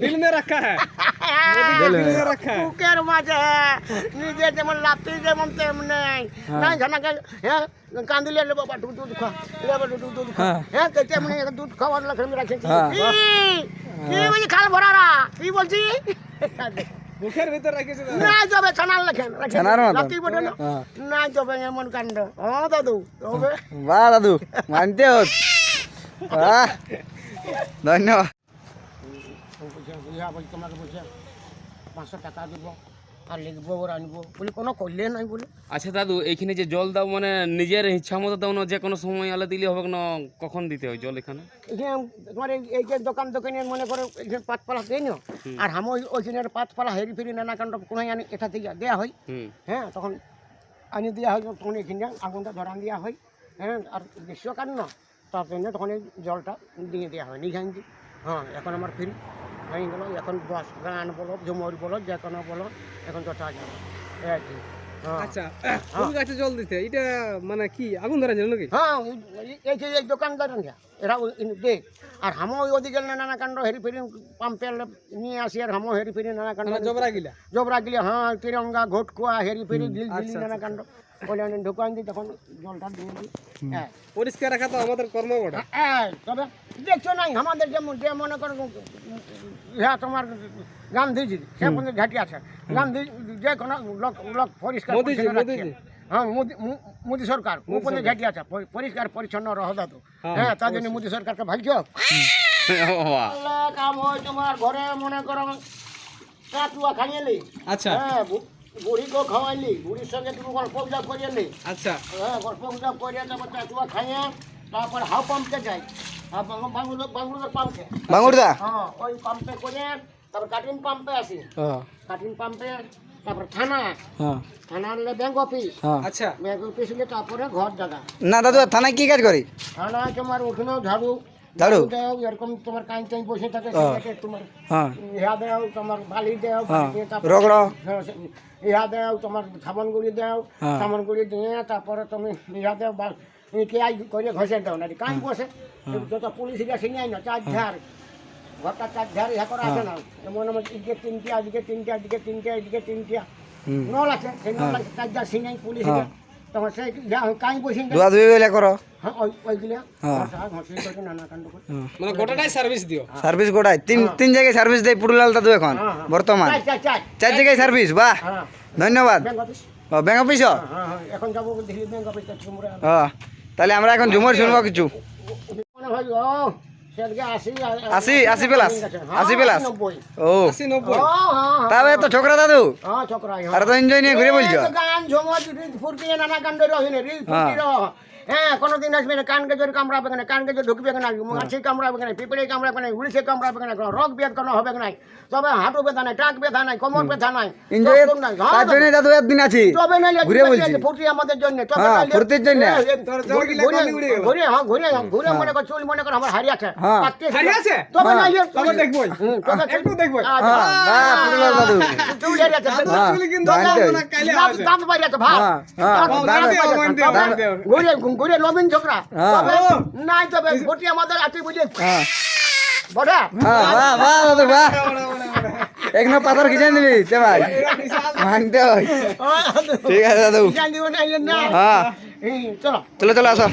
দিল মে রাখা হ্যাঁ। হ্যাঁ। মাঝে। নিজে যেমন লাত্তি যেমন তেমনি। নাই ঝানাকে হ্যাঁ কান্দিলে লে বাবা দুধ দুধ খা। লে বাবা দুধ দুধ খা। হ্যাঁ। তেমনি দুধ খাওয়ার লক্ষ্য আমি রাখেছি কি? খাল ভরারা? কি বলছি? মুখের ভিতর রেখেছে। না যাবে ছানার লেখেন ছানার মতো? না। না যাবে এমন কাণ্ড। হ্যাঁ দাদু বাহ দাদু মানতে বাহ। ধন্যবাদ বুঝে তোমাকে বুঝে পাঁচশো টাকা দিব আর লিখব ওর আনব বলি কোনো করলে নাই বলে আচ্ছা দাদু এইখানে যে জল দাও মানে নিজের ইচ্ছা মতো দাও না যে কোনো সময় আলে দিলে হবে না কখন দিতে হয় জল এখানে? এখানে তোমার এই- যে দোকান দোকানে মনে করো এখানে পাতপালা দেয় না আর আমি ওই ওইখানে পাতপালা হেরি ফেরি নানা কাণ্ড কোনো আনি এটা থেকে দেওয়া হয়। হ্যাঁ তখন আনি দেওয়া হয় তখন এখানে আগুনটা ধরান দেওয়া হয়। হ্যাঁ আর গ্রীষ্মকাল না তার জন্য তখন এই জলটা দিয়ে দেওয়া হয় নিঘান দিয়ে হ্যাঁ এখন আমার ফ্রি হয়ে গেলো। এখন দশ গান বলো ঝুমর বলো যে কোনো বলো এখন যথা যাবে এই আর কি। হ্যাঁ। আচ্ছা ফুল গাছে জল দিতে? এটা মানে কি আগুন ধরে নাকি? হ্যাঁ এই- এই যে এই দোকানদার এরা ওই- আর হামো ওই ওদিকে নানা কাণ্ড হেরি ফেরি পাম্পে নিয়ে আসি আর হামো হেরি ফেরি নানা কাণ্ড মানে জবরা গিলা? জবরা গিলে হ্যাঁ তিরঙ্গা ঘটকুয়া হেরি ফেরি ঢিল নানা কাণ্ড। ওইটা ঢুকান দিই তখন জলটা দিয়ে দিই। হ্যাঁ। পরিষ্কার রাখা তো আমাদের কর্ম বটে। হ্যাঁ, তবে দেখছ নাই আমাদের যে যে মনে করো হ্যাঁ তোমার গান্ধীজি সে পর্যন্ত ঘাটি আছে। গান্ধী যে কোনো লোক লোক পরিষ্কার। হ্যাঁ মোদি মো- মোদি সরকার পর্যন্ত ঘাটি আছে পরিষ্কার পরিচ্ছন্ন রহ দাদু। হ্যাঁ তার জন্য মোদি সরকারকে বাবা। কাম হয় তোমার ঘরে মনে করো কাটুয়া আচ্ছা। হ্যাঁ বুড়িকেও খাওয়াইলি বুড়ির সঙ্গে তুমি গল্প গুজব আচ্ছা। হ্যাঁ গল্প গুজব করিয়ে তারপর চাটুয়া খাইয়ে তারপর হাও পাম্পে যাই। পাম্পে হ্যাঁ ওই পাম্পে করে তারপর কাটিং পাম্পে আসি। কাটিং পাম্পে তারপর থানা হ্যাঁ। থানা হলে ব্যাংক অফিস হ্যাঁ। আচ্ছা। ব্যাংক অফিস হলে তারপরে ঘর জায়গা না দাদু থানায় কি কাজ করি? থানা তোমার উঠোনেও ঝাড়ু। ঝাড়ু? দেও এরকম তোমার কাঁচ টাইম বসে থাকে সেটাকে তোমার হ্যাঁ। ইহা দেও তোমার বালি দেও হ্যাঁ। রগড়। হ্যাঁ, ইহা দেও তোমার সাবান গুঁড়ি দেও হ্যাঁ। সাবান গুঁড়ি দিয়ে তারপরে তুমি ইহা দেও কে আই করে ঘষে দাও না কাজ বসে। যত পুলিশ গেছে নিয়ে না চার ধার ঘরটা চার ধার ইহা করা আছে না। এমন আমার এদিকে তিনটে আজকে তিনটে আজকে তিনটে এদিকে তিনটে। হুম। নল আছে সেই নল আছে চার ধার সিনাই পুলিশ হ্যাঁ। তখন সেই কাজ বসে গেলে করো। হ্যাঁ ওই ওইগুলো হ্যাঁ। করে মানে গোটাটাই সার্ভিস দিও। সার্ভিস গোটায় তিন তিন জায়গায় সার্ভিস দেয় পুরুলাল দাদু এখন হ্যাঁ, হ্যাঁ। বর্তমান। চার জায়গায় সার্ভিস বাহ। হ্যাঁ। ধন্যবাদ। ও ব্যাংক অফিস হ্যাঁ হ্যাঁ এখন যাব দিল্লি ব্যাংক অফিস তোমরা ও তাহলে আমরা এখন ঝুমর শুনব কিছু। হয় আশি আশি প্লাস আশি প্লাস ও। হ্যাঁ তবে তো ছোকরা দাদু। হ্যাঁ আর তো এনজয় নিয়ে ঘুরে বলছো। গান ঝমজ রিদ ফুর্তি নানা কাণ্ড রহিনে রিদ ফুর্তি রহ হ্যাঁ কোনোদিন আসবে না কানকে জোরে কামড়াবে না কানকে জোরে ঢুকবে না মাছি কামড়াবে না পিঁপড়ে কামড়াবে না উড়িষে কামড়াবে না কোনো রোগ বেদ কোনো হবে না তবে হাঁটু ব্যথা নাই টাক ব্যথা নাই কোমর ব্যথা নাই এনজয় চোখ নাই হ্যাঁ, তার জন্য দাদু একদিন আছি তবে নাইলে ঘুরে বলছি ফুর্তি আমাদের জন্য তবে হ্যাঁ, ফুর্তির জন্য। ঘুরে- ঘুরে-। ঘুরে হ্যাঁ ঘুরে ঘুরে মনে কর চুল মনে কর আমার হারি আছে হ্যাঁ। আছে? তবে হ্যাঁ। নাইলে তবে তবে একটু দেখবোই। আচ্ছা। হ্যাঁ, দাদু ঘুরে লবিন ছোকরা হ্যাঁ। নাই তবে ফুটি আমাদের আছে বুঝলি হ্যাঁ। বড়া বাহ বাহ বাহ এক না পাথর খিচে দিবি তে ভাই। মানতে হয়। ঠিক আছে দাদু। হ্যাঁ। এই, চলো। চলো চলো আসো।